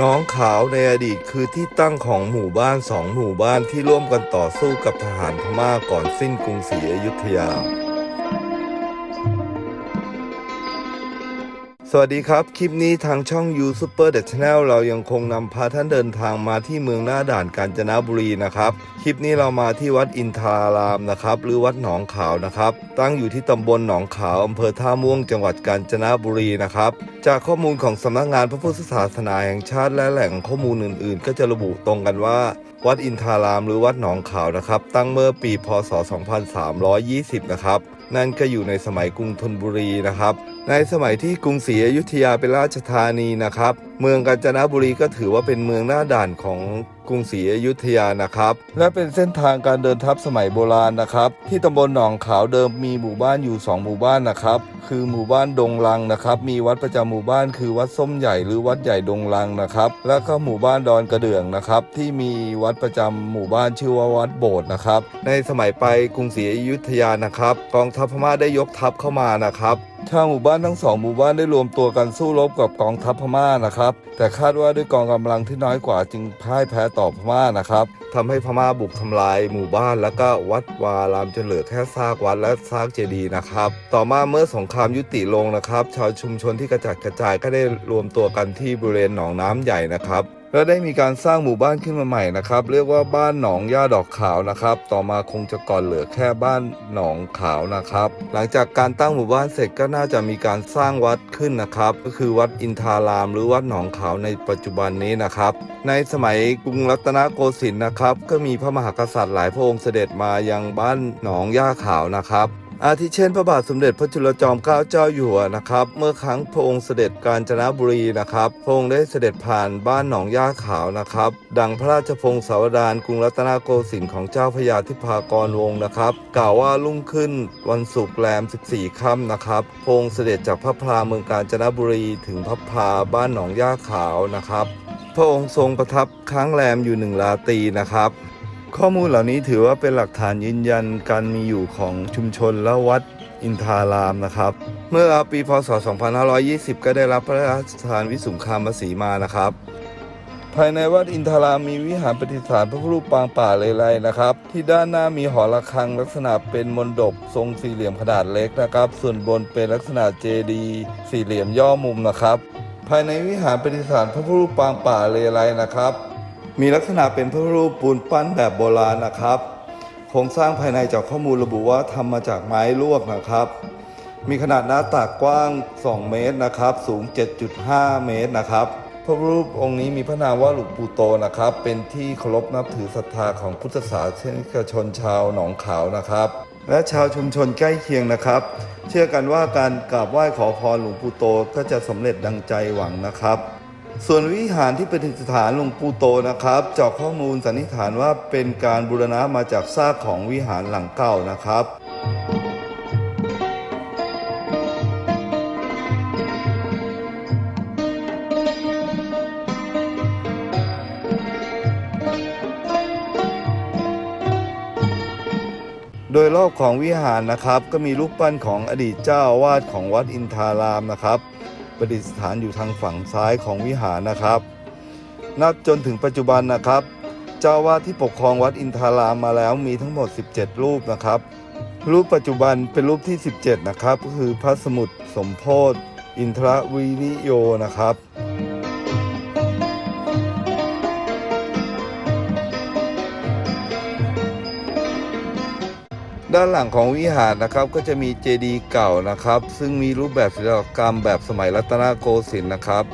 น้องขาวในอดีตคือที่ตั้งของหมู่บ้านสองหมู่บ้านที่ร่วมกันต่อสู้กับทหารพม่าก่อนสิ้นกรุงศรีอยุธยา สวัสดีครับ คลิปนี้ทางช่อง You Super The Channel เรายังคงนำพาท่านเดินทางมาที่เมืองหน้าด่านกาญจนบุรีนะครับ คลิปนี้เรามาที่วัดอินทารารามนะครับ หรือวัดหนองขาวนะครับ ตั้งอยู่ที่ตำบลหนองขาวอำเภอท่าม่วงจังหวัดกาญจนบุรีนะครับ จากข้อมูลของสำนักงานพระพุทธศาสนาแห่งชาติและแหล่งข้อมูลอื่น ๆ ก็จะระบุตรงกันว่า วัดอินทาราม หรือวัดหนองขาวนะครับ ตั้งเมื่อปี พศ 2320 นะครับ นั่นก็อยู่ในสมัยกรุงธนบุรีนะครับ ในสมัยที่กรุงศรีอยุธยาเป็นราชธานีนะครับ เมืองกาญจนบุรีก็ถือว่าเป็นเมืองหน้าด่านของ รุงศรีอยุธยานะครับ และเป็นเส้นทางการเดินทัพสมัยโบราณนะครับ ที่ตำบลหนองขาวเดิมมีหมู่บ้านอยู่ 2 หมู่บ้านนะครับ คือหมู่บ้านดงลังนะครับ มีวัดประจำหมู่บ้านคือวัดส้มใหญ่หรือวัดใหญ่ดงลังนะครับ แล้วก็หมู่บ้านดอนกระเดื่องนะครับ ที่มีวัดประจำหมู่บ้านชื่อว่าวัดโบสถ์นะครับ ในสมัยไปกรุงศรีอยุธยานะครับ กองทัพพม่าได้ยกทัพเข้ามานะครับ ชาวหมู่บ้านทั้งสองหมู่บ้านได้รวมตัวกันสู้รบกับกองทัพพม่านะครับ แต่คาดว่าด้วยกองกำลังที่น้อยกว่าจึงพ่ายแพ้ต่อพม่านะครับทำให้พม่าบุกทำลายหมู่บ้านแล้วก็วัดวารามจนเหลือแค่ซากวัดและซากเจดีย์นะครับ ต่อมาเมื่อสงครามยุติลงนะครับ ชาวชุมชนที่กระจัดกระจายก็ได้รวมตัวกันที่บริเวณหนองน้ำใหญ่นะครับ และได้มีการสร้างหมู่บ้านขึ้นมาใหม่นะครับ เรียกว่าบ้านหนองย่าดอกขาวนะครับ ต่อมาคงจะก่อนเหลือแค่บ้านหนองขาวนะครับ หลังจากการตั้งหมู่บ้านเสร็จก็น่าจะมีการสร้างวัดขึ้นนะครับ ก็คือวัดอินทาราม หรือวัดหนองขาวในปัจจุบันนี้นะครับ ในสมัยกรุงรัตนโกสินทร์นะครับ ก็มีพระมหากษัตริย์หลายพระองค์เสด็จมายังบ้านหนองย่าขาวนะครับ อาทิเช่นพระบาทสมเด็จพระจุลจอมเกล้าเจ้าอยู่หัวนะครับ เมื่อครั้งพระองค์เสด็จกาญจนบุรีนะครับ พระองค์ได้เสด็จผ่านบ้านหนองย่าขาวนะครับ ดังพระราชพงศาวดารกรุงรัตนโกสินทร์ของเจ้าพระยาธิพากรวงศ์นะครับ กล่าวว่ารุ่งขึ้นวันศุกร์แรม 14 ค่ำนะครับพระองค์เสด็จจากพระพลาเมืองกาญจนบุรี ถึงพระพลาบ้านหนองย่าขาวนะครับ พระองค์ทรงประทับค้างแรมอยู่หนึ่งราตรีนะครับ ข้อมูลเหล่านี้ถือว่าเป็นหลักฐานยืนยันการมีอยู่ของชุมชนและวัดอินทารามนะครับ เมื่อปีพศ 2520 ก็ได้รับพระราชทานวิสุงคามสีมานะครับ ภายในวัดอินทารามมีวิหารประดิฐานพระพุทธรูปปางป่าเลไลนะครับ ที่ด้านหน้ามีหอระฆังลักษณะเป็นมณฑปทรงสี่เหลี่ยมขนาดเล็กนะครับ ส่วนบนเป็นลักษณะเจดีย์สี่เหลี่ยมย่อมุมนะครับ ภายในวิหารประดิฐานพระพุทธรูปปางป่าเลไลนะครับ มีลักษณะเป็นพระรูปปูนปั้นแบบโบราณนะครับ โครงสร้างภายในจากข้อมูลระบุว่าทำมาจากไม้ลวกนะครับ มีขนาดหน้าตักกว้าง 2 เมตรนะครับ สูง 7.5 เมตรนะครับ พระรูปองค์นี้มีพระนามว่าหลวงปู่โตนะครับ เป็นที่เคารพนับถือศรัทธาของพุทธศาสนิกชนชาวหนองขาวนะครับ และชาวชุมชนใกล้เคียงนะครับ เชื่อกันว่าการกราบไหว้ขอพรหลวงปู่โตก็จะสำเร็จดังใจหวังนะครับ ส่วนวิหารที่ประดิษฐานหลวงปู่โตนะครับจากข้อมูลสันนิษฐานว่าเป็นการบูรณะมาจากซากของวิหารหลังเก่านะครับโดยรอบของวิหารนะครับ ก็มีรูปปั้นของอดีตเจ้าอาวาสของวัดอินทารามนะครับ ประดิษฐานอยู่ทางฝั่งซ้ายของวิหารนะครับ นับจนถึงปัจจุบันนะครับ เจ้าวาดที่ปกครองวัดอินทารามมาแล้วมีทั้งหมด 17 รูปนะครับ รูปปัจจุบันเป็นรูปที่ 17 นะครับ ก็คือพระสมุทรสมโพธิอินทรวิริโยนะครับ ด้านหลังของวิหารนะครับก็จะมีเจดีย์เก่านะครับ ซึ่งมีรูปแบบศิลปกรรมแบบสมัยรัตนโกสินทร์นะครับ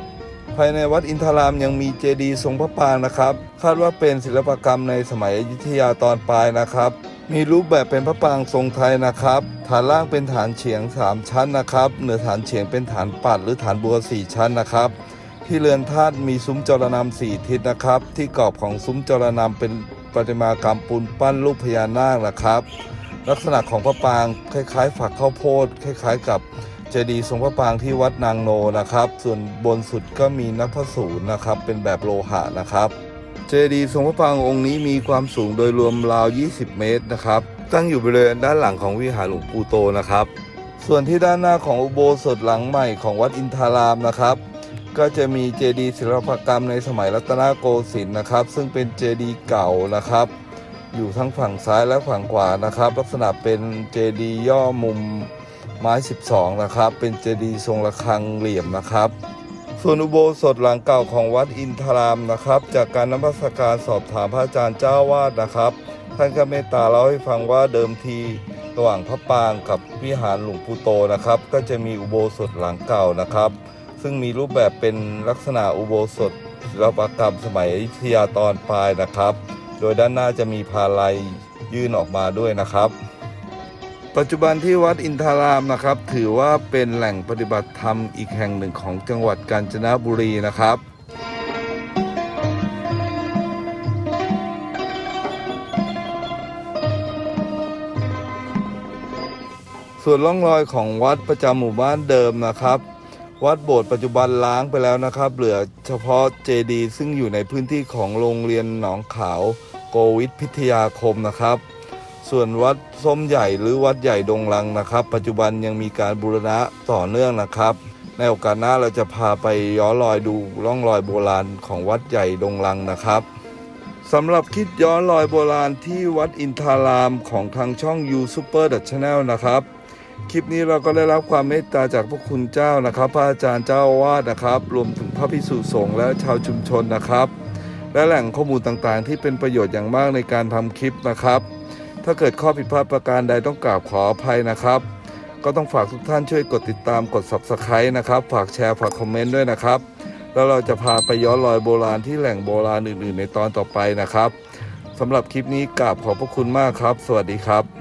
ภายในวัดอินทรามยังมีเจดีย์ทรงพระปรางนะครับ คาดว่าเป็นศิลปกรรมในสมัยอยุธยาตอนปลายนะครับ มีรูปแบบเป็นพระปรางทรงไทยนะครับ ฐานล่างเป็นฐานเฉียง 3 ชั้นนะครับ เหนือฐานเฉียงเป็นฐานปัดหรือฐานบัว 4 ชั้นนะครับที่เรือนธาตุมีซุ้มจรนำสี่ทิศนะครับ ที่กรอบของซุ้มจรนำเป็นประติมากรรมปูนปั้นรูปพญานาคนะครับ ลักษณะของพระปรางคล้าย ๆ ฝักข้าวโพดคล้าย ๆ กับเจดีย์ทรงพระปรางที่วัดนางโนนะครับ ส่วนบนสุดก็มีนัพสูรนะครับ เป็นแบบโลหะนะครับ เจดีย์ทรงพระปรางองค์นี้มีความสูงโดยรวมราว 20 เมตรนะครับ ตั้งอยู่บริเวณด้านหลังของวิหารหลวงปู่โตนะครับ ส่วนที่ด้านหน้าของอุโบสถหลังใหม่ของวัดอินทารามนะครับก็จะมีเจดีย์ศิลปกรรมในสมัยรัตนโกสินทร์นะครับ ซึ่งเป็นเจดีย์เก่านะครับ อยู่ทั้งฝั่งซ้ายและฝั่งขวานะครับ ลักษณะเป็นเจดีย์ย่อมุมไม้ 12 นะครับ เป็นเจดีย์ทรงระฆังเหลี่ยมนะครับ ส่วนอุโบสถหลังเก่าของวัดอินทรามนะครับ จากการนมัสการสอบถามพระอาจารย์เจ้าวาดนะครับ ท่านก็เมตตาเล่าให้ฟังว่าเดิมทีระหว่างพระปางกับวิหารหลวงปู่โตนะครับ ก็จะมีอุโบสถหลังเก่านะครับ ซึ่งมีรูปแบบเป็นลักษณะอุโบสถศิลปกรรมสมัยอยุธยาตอนปลายนะครับ โดยด้านหน้าจะมีพาลัยยื่นออกมาด้วยนะครับ ปัจจุบันที่วัดอินทารามนะครับ ถือว่าเป็นแหล่งปฏิบัติธรรมอีกแห่งหนึ่งของจังหวัดกาญจนบุรีนะครับส่วนร่องรอยของวัดประจำหมู่บ้านเดิมนะครับ วัดโบสถ์ปัจจุบันล้างไปแล้วนะครับ เหลือเฉพาะเจดีย์ซึ่งอยู่ในพื้นที่ของโรงเรียนหนองขาวโกวิทพิทยาคมนะครับ ส่วนวัดส้มใหญ่หรือวัดใหญ่ดงลังนะครับ ปัจจุบันยังมีการบูรณะต่อเนื่องนะครับ ในโอกาสหน้าเราจะพาไปย้อนรอยดูร่องรอยโบราณของวัดใหญ่ดงลังนะครับสำหรับคลิปย้อนรอยโบราณที่วัดอินทารามของทางช่อง You Super Channel นะครับ คลิปนี้เราก็ได้รับความเมตตาจากพระคุณเจ้านะครับ พระอาจารย์เจ้าวาดนะครับ รวมถึงพระภิกษุสงฆ์และชาวชุมชนนะครับ และแหล่งข้อมูลต่างๆ ที่เป็นประโยชน์อย่างมากในการทำคลิปนะครับ ถ้าเกิดข้อผิดพลาดประการใดต้องกราบขออภัยนะครับ ก็ต้องฝากทุกท่านช่วยกดติดตามกด Subscribe นะครับ ฝากแชร์ฝากคอมเมนต์ด้วยนะครับ แล้วเราจะพาไปย้อนรอยโบราณที่แหล่งโบราณอื่น ๆ ในตอนต่อไปนะครับสำหรับคลิปนี้กราบขอบพระคุณมากครับ สวัสดีครับ